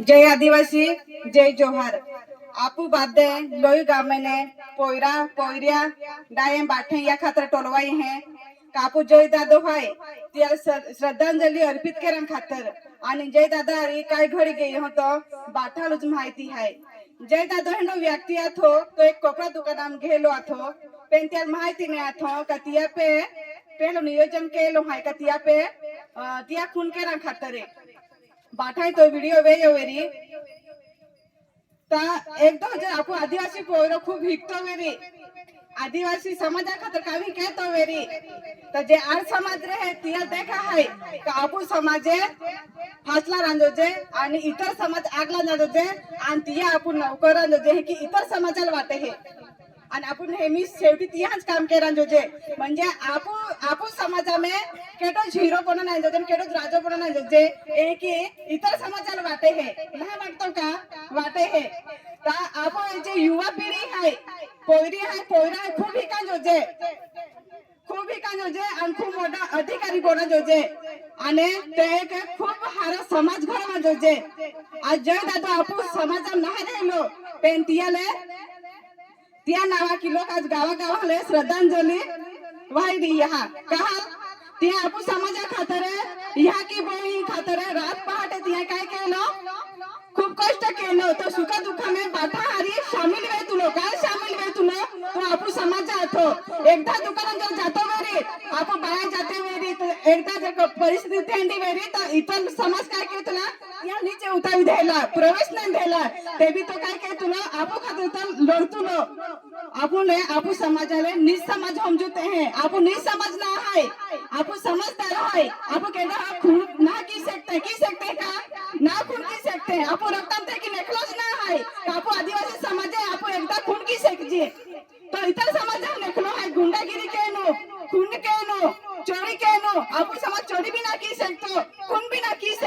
जय आदिवासी जय जोहार। आपू बादे लोई गामेने पोयरा पोयरिया डाये बाठे या खातर टोलवाई है। कापू जय दादो हाय त्या श्रद्धांजली अर्पित करण खातर। आणि जय दादा अरे काय घडी गेली होतो बाठालूच माहिती हाय। जय दादो हेनो व्यक्ती आथो तो एक कपडा दुकानाम घेलो आथो। पेन त्याला माहिती नाही आथो का तिया पे पेलो नियोजन केलो हाय का तिया पे तिया खून करण खातर। आहे. बाठायचो व्हिडिओ वेयो वेरी ता एकदम हजार आपण आदिवासी पोर खूप हिकतो वेरी आदिवासी समाजा खातर कावी कहतो वेरी तर जे आर समाज रे तिया देखा है का आपण समाजे फासला रांजोजे आणि इतर समाज आगला रांजोजे आणि तिया आपण नौकर रांजोजे हे की इतर समाजाला वाटे हे. आणि आपण नेहमी शेवटी तिहाच काम केला जोजे. म्हणजे आपू आपू समाजा समाजामे केटो झिरो पण नाही जोजे केटो राजो पण नाही जोजे. एक की इतर समाजाला वाटे हे. नाही वाटतो का? वाटे हे. ता आपण जे युवा पिढी आहे पोयरी आहे पोयरा आहे खूप हिका जोजे? खूप हिका जोजे? आणि खूप मोठा अधिकारी कोणा जोजे? आणि ते एक खूप हारा समाज घडवा जोजे. आज जय दादा आपू समाजात नाही राहिलो पण तियाले. त्या नावा की लोक आज गावागावाले श्रद्धांजली वाहिली ह्या कहा? ते आपण समाजा खातर ह्या की बोई खातर रात पहाटे तिने काय केलं? खूप कष्ट केलं तो सुखा दुःखाने बाठा हारी सामील वे तुलो. काय सामील वे तुलो? तो आपण समाजा आठो. एकदा दुकानात जर जातो वेरी आपण बाया जाते वेरी तर एकदा जर परिस्थिती थंडी वेरी तर इतर समाज काय के तुला? या नीचे उतावी द्यायला प्रवेश नाही द्यायला. ते बी तो काय के तुला? आपू खाते तर लढतुलो आपण हे आपण समाजाले निज समाज समजूते हैं. आपू निज समाज ना है. आपू समजदार है. आपू कहना हा खून ना की सकते की सकते का? ना खून की सकते आपण रक्तांत की नेकलोच ना है आपण आदिवासी समाज है आपण एकदा खून की सकजे तो इतर समाज नेकलो है गुंडागिरी केनो खून केनो चोरी केनो आपण समाज चोरी भी ना की सकतो खून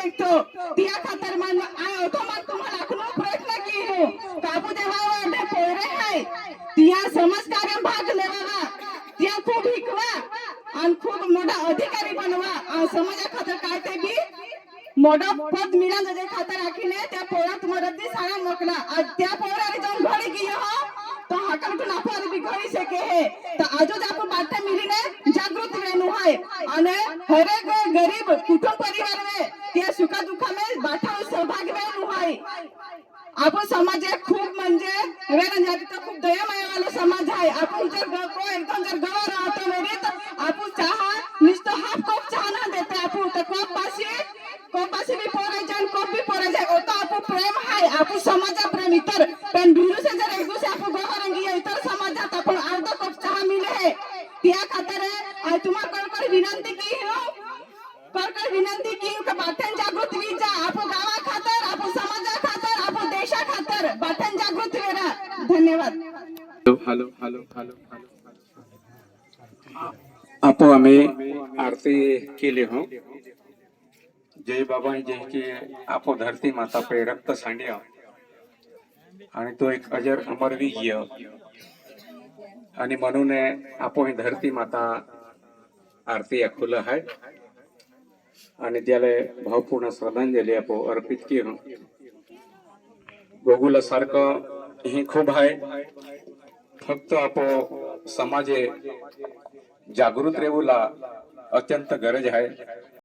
भी ना की सकतो तिया खातर मन आय होतो मन तुम्हाला आखनो प्रयत्न की हो कापू देवा वाटे पोरे है तिया समाज कार्य भाग लेवा तिया खूप हिकवा आणि खूप मोठा अधिकारी बनवा. आणि समाजा खातर काय ते बी. मोठा पद मिळा जे खातर आखीने त्या पोळा तुम्हाला रद्दी सारा मोकला आज त्या पोळाने जाऊन घरी गिय हो. तो हाकल पण आपण बी घरी सके हे. तर आजो आपण बाटा मिलीने जागृत रेणू आहे आणि हरेक गरीब कुटुंब परिवार में त्या सुखा दुखा में बाठा सहभागी रेणू आहे आपण समाज आहे खूप म्हणजे वेळ जातीचा खूप दयामय वाला समाज आहे. आपण जर ग- को एकदम जर गवा राहतो वेळी तर आपण चहा नुसतं हाफ कप चहा ना देते आपण तर कप पाशी कप पाशी बी पोरायचे आणि कप बी पोरायचे. होता आपण प्रेम आहे. आपण समाजा प्रेम इतर. पण बिरुसे जर एक दुसरे आपण गवा रंगी इतर समाजात आपण अर्धा कप चहा मिले है त्या खातर आहे तुम्हाला कळकळ विनंती की हो कळकळ विनंती की का बाठण जागृत वीजा आपण गावा खातर आपण समाजा खातर आपण देशा खातर बाठण जागृत वेरा धन्यवाद हॅलो हॅलो हॅलो हॅलो आपो आम्ही आरती केली हो. जय बाबा जय की आपो धरती माता पे रक्त सांड्या. आणि तो एक अजर अमर विजय आणि म्हणून आपो ही धरती माता आरती अखुल आहे. आणि त्याला भावपूर्ण श्रद्धांजली आपो अर्पित केली. हो सारखं हे खूप आहे. फक्त आपो समाजे जागृत रेवूला अत्यंत गरज आहे